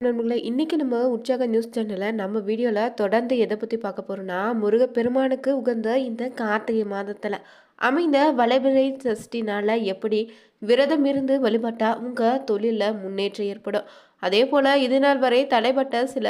நண்பர்களே இன்றைக்கி நம்ம உற்சாக நியூஸ் சேனலில் நம்ம வீடியோவில் தொடர்ந்து எதை பற்றி பார்க்க போகிறோன்னா முருகப்பெருமானுக்கு உகந்த இந்த கார்த்திகை மாதத்தில் அமைந்த வளைபிறை சஷ்டினால் எப்படி விரதம் இருந்து வழிபட்டால் உங்கள் தொழிலில் முன்னேற்றம் ஏற்படும்? அதே போல் இது நாள் வரை தடைப்பட்ட சில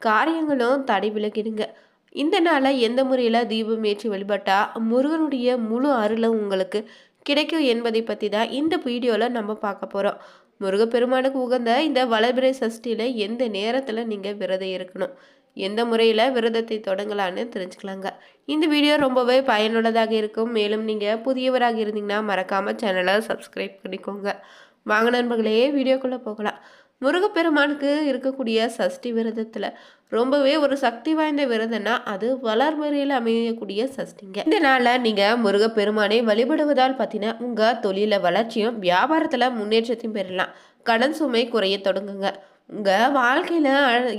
காரியங்களும் தடை விலகிடுங்க. இந்த நாளை எந்த முறையில் தீபம் ஏற்றி வழிபட்டால் முருகனுடைய முழு அருளும் உங்களுக்கு கிடைக்கும் என்பதை பற்றி தான் இந்த வீடியோவில் நம்ம பார்க்க போகிறோம் முருகப்பெருமானுக்கு உகந்த இந்த வளபிரை சஷ்டியில் எந்த நேரத்தில் நீங்கள் விரதம் இருக்கணும்? எந்த முறையில் விரதத்தை தொடங்கலான்னு தெரிஞ்சுக்கலாங்க. இந்த வீடியோ ரொம்பவே பயனுள்ளதாக இருக்கும். மேலும் நீங்கள் புதியவராக இருந்தீங்கன்னா மறக்காமல் சேனலை சப்ஸ்கிரைப் பண்ணிக்கோங்க. வாங்க நண்பர்களே வீடியோக்குள்ளே போகலாம். முருகப்பெருமானுக்கு இருக்கக்கூடிய சஷ்டி விரதத்தில் ரொம்பவே ஒரு சக்தி வாய்ந்த விரதம்னா அது வளர்முறையில் அமையக்கூடிய சஷ்டிங்க. இந்த நாளில் நீங்கள் முருகப்பெருமானை வழிபடுவதால் பார்த்தீங்கன்னா உங்கள் தொழில வளர்ச்சியும் வியாபாரத்தில் முன்னேற்றத்தையும் பெறலாம். கடன் சுமை குறைய தொடங்குங்க. உங்கள் வாழ்க்கையில்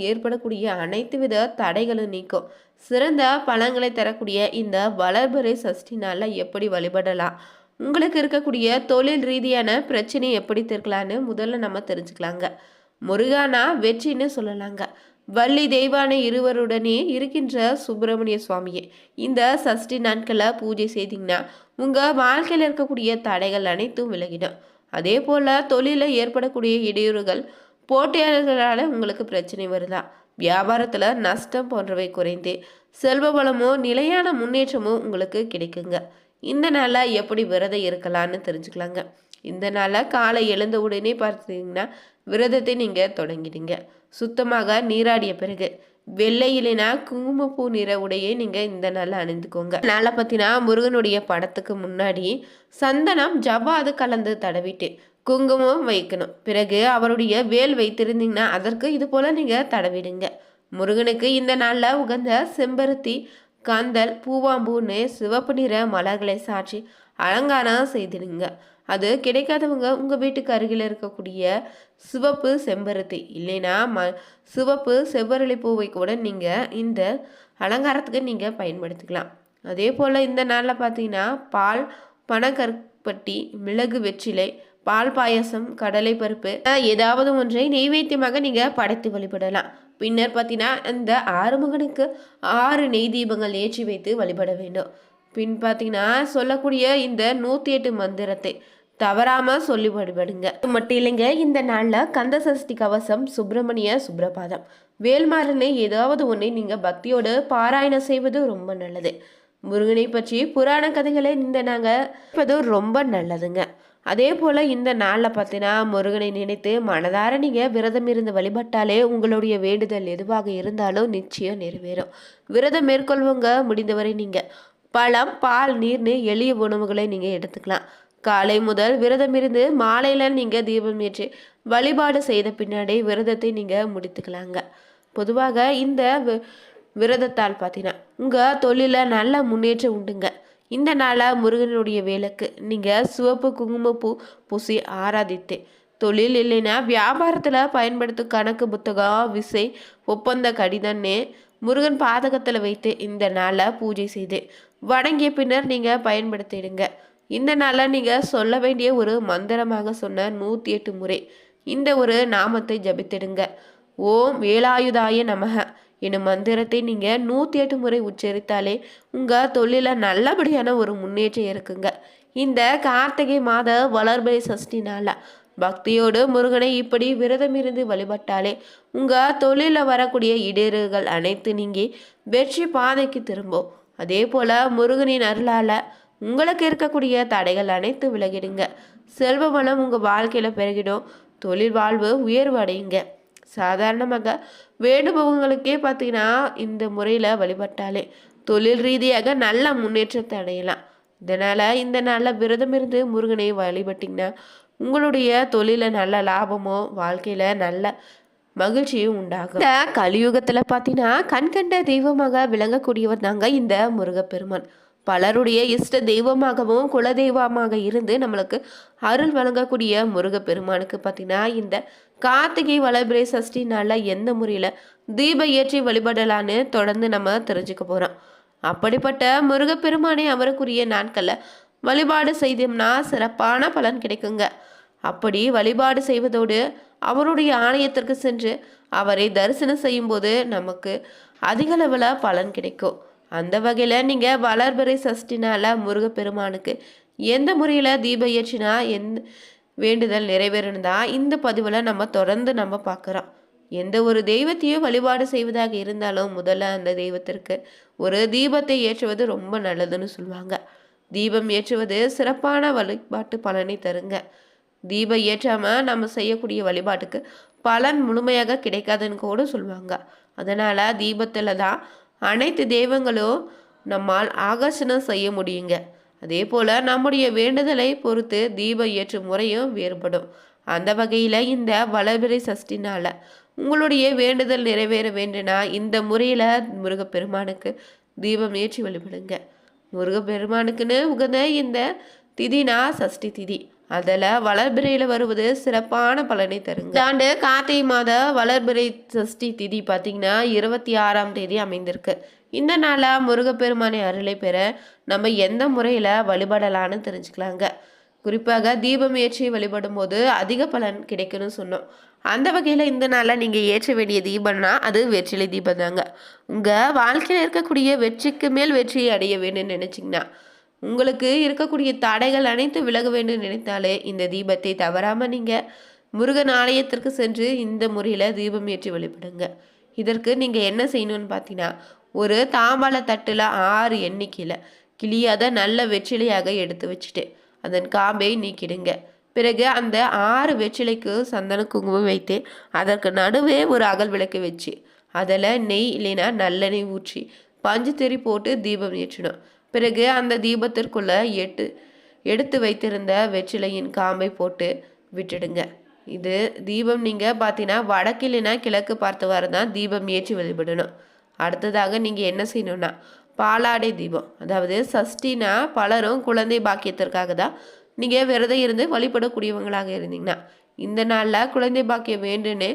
ஏற்படக்கூடிய அனைத்து வித தடைகளும் நீக்கும். சிறந்த பலன்களை தரக்கூடிய இந்த வளர்பறை சஷ்டி நாளில் எப்படி வழிபடலாம்? உங்களுக்கு இருக்கக்கூடிய தொழில் ரீதியான பிரச்சனை எப்படி தீர்க்கலான்னு முதல்ல நம்ம தெரிஞ்சுக்கலாங்க. முருகானா வெற்றின்னு சொல்லலாங்க. வள்ளி தெய்வான இருவருடனே இருக்கின்ற சுப்பிரமணிய சுவாமியே இந்த சஷ்டி நாட்களில் பூஜை செய்தீங்கன்னா உங்கள் வாழ்க்கையில் இருக்கக்கூடிய தடைகள் அனைத்தும் விலகிடும். அதே போல் தொழிலில் ஏற்படக்கூடிய இடையூறுகள் போட்டியாளர்களால் உங்களுக்கு பிரச்சனை வருதா? வியாபாரத்தில் நஷ்டம் போன்றவை குறைந்து செல்வ வளமோ நிலையான முன்னேற்றமோ உங்களுக்கு கிடைக்குங்க. இந்த நாளில் எப்படி விரதம் இருக்கலான்னு தெரிஞ்சுக்கலாங்க. இந்த நாளில் காலை எழுந்த உடனே பார்த்தீங்கன்னா விரதத்தை நீங்கள் தொடங்கிடுங்க. சுத்தமாக நீராடிய பிறகு வெள்ளை இல்லைனா குங்குமப்பூ நிற உடையை நீங்கள் இந்த நாளில் அணிந்துக்கோங்க. நாளை பார்த்தீங்கன்னா முருகனுடைய படத்துக்கு முன்னாடி சந்தனம் ஜவ்வாது கலந்து தடவிட்டு குங்குமம் வைக்கணும். பிறகு அவருடைய வேல் வைத்திருந்தீங்கன்னா அதற்கு இது போல் நீங்கள் தடவிடுங்க. முருகனுக்கு இந்த நாளில் உகந்த செம்பருத்தி கந்தல் பூவாம்பூன்னு சிவப்பு நிற மலர்களை சாற்றி அலங்காரம் செய்திடுங்க. அது கிடைக்காதவங்க உங்கள் வீட்டுக்கு அருகில் இருக்கக்கூடிய சிவப்பு செம்பருத்தி. இல்லைன்னா ம சிவப்பு செவ்வரளி பூவை கூட நீங்கள் இந்த அலங்காரத்துக்கு நீங்கள் பயன்படுத்திக்கலாம். அதே போல் இந்த நாளில் பார்த்தீங்கன்னா பால் பனக்கற்பட்டி மிளகு வெற்றிலை பால் பாயசம் கடலை பருப்பு ஏதாவது ஒன்றை நெய்வேத்தியமாக நீங்கள் படைத்து வழிபடலாம். பின்னர் பார்த்தீங்கன்னா அந்த ஆறுமுகனுக்கு ஆறு நெய் தீபங்கள் ஏற்றி வைத்து வழிபட வேண்டும். பின் பார்த்தீங்கன்னா சொல்லக்கூடிய இந்த நூற்றி எட்டு மந்திரத்தை தவறாமல் சொல்லி வழிபடுங்க மட்டும் இல்லைங்க இந்த நாளில் கந்த சஷ்டி கவசம் சுப்பிரமணிய சுப்ரபாதம் வேல்மாறனை ஏதாவது ஒன்றை நீங்கள் பக்தியோடு பாராயணம் செய்வது ரொம்ப நல்லது. முருகனை பற்றி புராண கதைகளை இந்த நாங்கள் ரொம்ப நல்லதுங்க. அதே போல் இந்த நாளில் பார்த்தீங்கன்னா முருகனை நினைத்து மனதார நீங்கள் விரதம் இருந்து வழிபட்டாலே உங்களுடைய வேண்டுதல் எதுவாக இருந்தாலும் நிச்சயம் நிறைவேறும். விரதம் மேற்கொள்வங்க முடிந்தவரை நீங்கள் பழம் பால் நீர்னு எளிய உணவுகளை நீங்கள் எடுத்துக்கலாம். காலை முதல் விரதம் இருந்து மாலையில் நீங்கள் தீபம் ஏற்றி வழிபாடு செய்த பின்னாடி விரதத்தை நீங்கள் முடித்துக்கலாங்க. பொதுவாக இந்த விரதத்தால் பார்த்தீங்கன்னா உங்கள் தொழிலில் நல்ல முன்னேற்றம் உண்டுங்க. இந்த நாளாக முருகனுடைய வேலைக்கு நீங்கள் சிவப்பு குங்குமப்பூ பூசி ஆராதித்து. தொழில் இல்லைன்னா வியாபாரத்தில் பயன்படுத்தும் கணக்கு புத்தகம் விசை ஒப்பந்த கடிதம்னு முருகன் பாதகத்தில் வைத்து இந்த நாளை பூஜை செய்து வணங்கிய பின்னர் நீங்கள் பயன்படுத்திடுங்க. இந்த நாளில் நீங்கள் சொல்ல வேண்டிய ஒரு மந்திரமாக சொன்ன நூற்றி எட்டு முறை இந்த ஒரு நாமத்தை ஜபித்திடுங்க. ஓம் வேலாயுதாய நமக. என்னும் மந்திரத்தை நீங்கள் நூற்றி எட்டு முறை உச்சரித்தாலே உங்கள் தொழிலில் நல்லபடியான ஒரு முன்னேற்றம் இருக்குங்க. இந்த கார்த்திகை மாத வளர்பிறை சஷ்டி நாளில் பக்தியோடு முருகனை இப்படி விரதம் இருந்து வழிபட்டாலே உங்கள் தொழிலில் வரக்கூடிய இடர்கள் அனைத்து நீங்கி வெற்றி பாதைக்கு திரும்பும். அதே போல் முருகனின் அருளால் உங்களுக்கு இருக்கக்கூடிய தடைகள் அனைத்து விலகிடுங்க. செல்வ வளம் உங்கள் வாழ்க்கையில் பெருகிடும். தொழில் வாழ்வு உயர்வு அடையுங்க. சாதாரணமாக வேண்டுபவங்களுக்கே பார்த்தீங்கன்னா இந்த முறையில் வழிபட்டாலே தொழில் ரீதியாக நல்ல முன்னேற்றத்தை அடையலாம். இதனால் இந்த நாளில் விரதம் இருந்து முருகனை வழிபட்டிங்கன்னா உங்களுடைய தொழிலில் நல்ல லாபமோ வாழ்க்கையில் நல்ல மகிழ்ச்சியும் உண்டாகும். இந்த கலியுகத்தில் பார்த்தீங்கன்னா கண்கண்ட தெய்வமாக விளங்கக்கூடியவர் தாங்க இந்த முருகப்பெருமான். பலருடைய இஷ்ட தெய்வமாகவும் குலதெய்வமாக இருந்து நம்மளுக்கு அருள் வழங்கக்கூடிய முருகப்பெருமானுக்கு பார்த்தீங்கன்னா இந்த கார்த்திகை வளபிரை சஷ்டி நாளில் எந்த முறையில் தீப ஏற்றி வழிபடலான்னு தொடர்ந்து நம்ம தெரிஞ்சுக்க போகிறோம் அப்படிப்பட்ட முருகப்பெருமானை அவருக்குரிய நாட்களில் வழிபாடு செய்தோம்னா சிறப்பான பலன் கிடைக்குங்க. அப்படி வழிபாடு செய்வதோடு அவருடைய ஆலயத்திற்கு சென்று அவரை தரிசனம் செய்யும்போது நமக்கு அதிக அளவில் பலன் கிடைக்கும். அந்த வகையில் நீங்கள் வளர்பிறை சஷ்டினால முருகப்பெருமானுக்கு எந்த முறையில் தீபம் ஏற்றினா எந்த வேண்டுதல் நிறைவேறணுதா இந்த பதிவில் நம்ம தொடர்ந்து நம்ம பார்க்குறோம். எந்த ஒரு தெய்வத்தையும் வழிபாடு செய்வதாக இருந்தாலும் முதல்ல அந்த தெய்வத்திற்கு ஒரு தீபத்தை ஏற்றுவது ரொம்ப நல்லதுன்னு சொல்லுவாங்க. தீபம் ஏற்றுவது சிறப்பான வழிபாட்டு பலனை தருங்க. தீபம் ஏற்றாமல் நம்ம செய்யக்கூடிய வழிபாட்டுக்கு பலன் முழுமையாக கிடைக்காதுன்னு கூட சொல்லுவாங்க. அதனால் தீபத்தில் தான் அனைத்து தெய்வங்களும் நம்மால் ஆகர்ஷணம் செய்ய முடியுங்க. அதே போல் நம்முடைய வேண்டுதலை பொறுத்து தீபம் ஏற்றும் முறையும் வேறுபடும். அந்த வகையில் இந்த வளர்பிறை சஷ்டினால உங்களுடைய வேண்டுதல் நிறைவேற வேண்டுனா இந்த முறையில் முருகப்பெருமானுக்கு தீபம் ஏற்றி வழிபடுங்க. முருகப்பெருமானுக்குன்னு உகந்த இந்த திதினா சஷ்டி திதி. அதில் வளர்பிறையில் வருவது சிறப்பான பலனை தருங்க. இந்த ஆண்டு கார்த்திகை மாத வளர்பிறை சஷ்டி திதி பார்த்திங்கன்னா இருபத்தி ஆறாம் தேதி அமைந்திருக்கு. இந்த நாளாக முருகப்பெருமானை அருளை பெற நம்ம எந்த முறையில் வழிபடலான்னு தெரிஞ்சுக்கலாங்க. குறிப்பாக தீபம் ஏற்றி வழிபடும் போது அதிக பலன் கிடைக்கும்னு சொன்னோம். அந்த வகையில் இந்த நாளில் நீங்கள் ஏற்ற வேண்டிய தீபம்னா அது வெற்றிலை தீபம் தாங்க உங்கள் வாழ்க்கையில் இருக்கக்கூடிய வெற்றிக்கு மேல் வெற்றியை அடைய வேணும்னு நினச்சிங்கன்னா உங்களுக்கு இருக்கக்கூடிய தடைகள் அனைத்து விலக வேண்டும் நினைத்தாலே இந்த தீபத்தை தவறாமல் நீங்கள் முருகன் ஆலயத்திற்கு சென்று இந்த முறையில் தீபம் ஏற்றி வழிபடுங்க. இதற்கு நீங்கள் என்ன செய்யணும்னு பார்த்தீங்கன்னா ஒரு தாம்பாள தட்டில் ஆறு எண்ணிக்கையில் கிளியாத நல்ல வெற்றிலையாக எடுத்து வச்சுட்டு அதன் காம்பை நீக்கிடுங்க. பிறகு அந்த ஆறு வெற்றிலைக்கு சந்தன குங்குமம் வைத்து அதற்கு நடுவே ஒரு அகல் விளக்கு வச்சு அதில் நெய் இல்லைன்னா நல்லெண்ணெய் ஊற்றி பஞ்சு தெறி போட்டு தீபம் ஏற்றணும் பிறகு அந்த தீபத்திற்குள்ள எட்டு எடுத்து வைத்திருந்த வெற்றிலையின் காம்பை போட்டு விட்டுடுங்க. இது தீபம் நீங்கள் பார்த்தீங்கன்னா வடக்கு இல்லைன்னா கிழக்கு பார்த்தவாறு தான் தீபம் ஏற்றி வழிபடணும். அடுத்ததாக நீங்கள் என்ன செய்யணும்னா பாலாடை தீபம். அதாவது சஷ்டினா பலரும் குழந்தை பாக்கியத்திற்காக தான் நீங்கள் விரதம் இருந்து வழிபடக்கூடியவங்களாக இருந்தீங்கன்னா இந்த நாளில் குழந்தை பாக்கியம் வேண்டுன்னு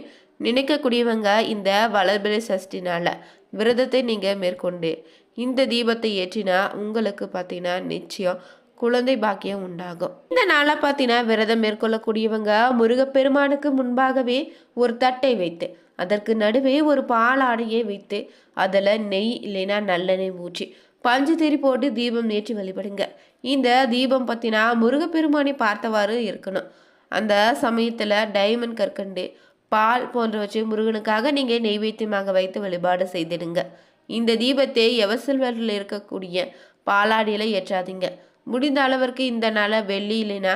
நினைக்கக்கூடியவங்க இந்த வளர்பிறை சஷ்டி நாளில் விரதத்தை நீங்கள் மேற்கொண்டு இந்த தீபத்தை ஏற்றினா உங்களுக்கு பார்த்தீங்கன்னா நிச்சயம் குழந்தை பாக்கியம் உண்டாகும். இந்த நாளாக பார்த்தீங்கன்னா விரதம் மேற்கொள்ளக்கூடியவங்க முருகப்பெருமானுக்கு முன்பாகவே ஒரு தட்டை வைத்து அதற்கு நடுவே ஒரு பாலாடையை வைத்து அதில் நெய் இல்லைன்னா நல்லெண்ணெய் ஊற்றி பஞ்சு திரி போட்டு தீபம் ஏற்றி வழிபடுங்க. இந்த தீபம் பற்றினா முருகப்பெருமானை பார்த்தவாறு இருக்கணும். அந்த சமயத்தில் டைமண்ட் கற்கண்டு பால் போன்றவற்றை முருகனுக்காக நீங்கள் நெய்வேத்தியமாக வைத்து வழிபாடு செய்திடுங்க. இந்த தீபத்தை எவசல்வரில் இருக்கக்கூடிய பாலாடியில் ஏற்றாதீங்க. முடிந்த அளவிற்கு இந்த நாளை வெள்ளி இல்லைன்னா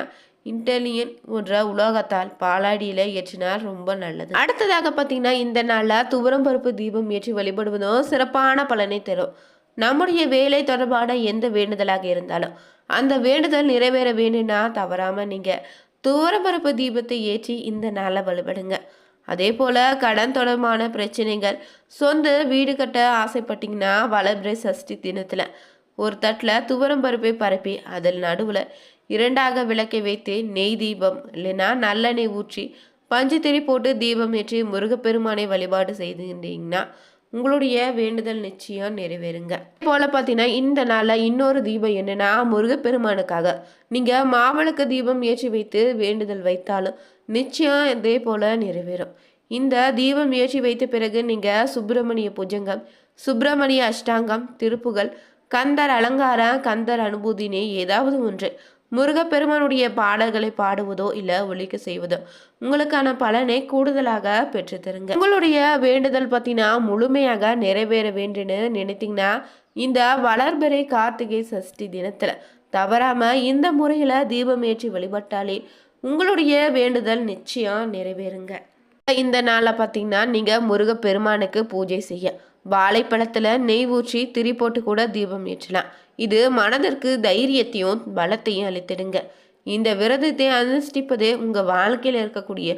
இன்டெலியன் போன்ற உலோகத்தால் பாலாடியில் ஏற்றினால் ரொம்ப நல்லது. அடுத்ததாக பார்த்தீங்கன்னா இந்த நாளில் துவரம் பருப்பு தீபம் ஏற்றி வழிபடுவதும் சிறப்பான பலனை தரும். நம்முடைய வேலை தொடர்பான எந்த வேண்டுதலாக இருந்தாலும் அந்த வேண்டுதல் நிறைவேற வேணும்னா தவறாமல் நீங்கள் துவரப்பருப்பு தீபத்தை ஏற்றி இந்த நாளை வழிபடுங்க. அதே போல் கடன் தொடர்பான பிரச்சனைகள் சொந்த வீடு கட்ட ஆசைப்பட்டீங்கன்னா வளபிரை சஷ்டி தினத்தில் ஒரு தட்டில் துவரம் பருப்பை பரப்பி அதில் நடுவில் இரண்டாக விளக்கை வைத்து நெய் தீபம் இல்லைன்னா நல்லெண்ணெய் ஊற்றி பஞ்சுத்திரி போட்டு தீபம் ஏற்றி முருகப்பெருமானை வழிபாடு செய்துகின்றீங்கன்னா உங்களுடைய வேண்டுதல் நிச்சயம் நிறைவேறுங்க. போல பார்த்தீங்கன்னா இந்த நாளில் இன்னொரு தீபம் என்னென்னா முருகப்பெருமானுக்காக. நீங்கள் மாவிளக்கு தீபம் ஏற்றி வைத்து வேண்டுதல் வைத்தாலும் நிச்சயம் இதே போல் நிறைவேறும். இந்த தீபம் ஏற்றி வைத்த பிறகு நீங்கள் சுப்பிரமணிய புஜங்கம் சுப்பிரமணிய அஷ்டாங்கம் திருப்புகள் கந்தர் அலங்காரம் கந்தர் அனுபூதினே ஏதாவது ஒன்று முருகப்பெருமானுடைய பாடல்களை பாடுவதோ இல்லை ஒழிக்க செய்வதோ உங்களுக்கான பலனை கூடுதலாக பெற்று தருங்க. உங்களுடைய வேண்டுதல் பார்த்தீங்கன்னா முழுமையாக நிறைவேற வேண்டுன்னு நினைத்தீங்கன்னா இந்த வளர்பிறை கார்த்திகை சஷ்டி தினத்தில் தவறாமல் இந்த முறையில் தீபம் ஏற்றி வழிபட்டாலே உங்களுடைய வேண்டுதல் நிச்சயம் நிறைவேறுங்க. இந்த நாளில் பார்த்தீங்கன்னா நீங்கள் முருகப்பெருமானுக்கு பூஜை செய்ய வாழைப்பழத்தில் நெய் ஊற்றி திரி போட்டு கூட தீபம் ஏற்றலாம். இது மனதிற்கு தைரியத்தையும் பலத்தையும் அளித்திடுங்க. இந்த விரதத்தை அனுஷ்டிப்பது உங்கள் வாழ்க்கையில் இருக்கக்கூடிய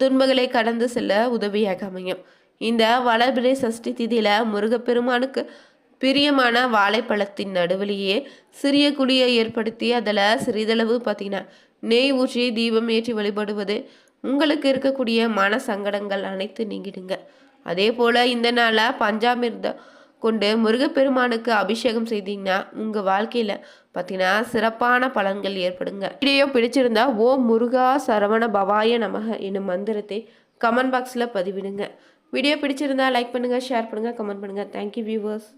துன்பங்களை கடந்து செல்ல உதவியாக அமையும். இந்த வளர்பிறை சஷ்டி திதியில் முருகப்பெருமானுக்கு பிரியமான வாழைப்பழத்தின் நடுவிலேயே சிறிய குழியை ஏற்படுத்தி அதில் சிறிதளவு பார்த்தீங்கன்னா நெய் ஊற்றி தீபம் ஏற்றி வழிபடுவது உங்களுக்கு இருக்கக்கூடிய மன சங்கடங்கள் அனைத்து நீங்கிடுங்க. அதே போல் இந்த நாளில் பஞ்சாமிர்தம் கொண்டு முருகப்பெருமானுக்கு அபிஷேகம் செய்தீங்கன்னா உங்கள் வாழ்க்கையில் பார்த்தீங்கன்னா சிறப்பான பலன்கள் ஏற்படுங்க. வீடியோ பிடிச்சிருந்தா ஓ முருகா சரவண பவாய நமக என்னும் மந்திரத்தை கமெண்ட் பாக்ஸில் பதிவிடுங்க. வீடியோ பிடிச்சிருந்தா லைக் பண்ணுங்கள் ஷேர் பண்ணுங்கள் கமெண்ட் பண்ணுங்கள் தேங்க்யூ வியூவர்ஸ்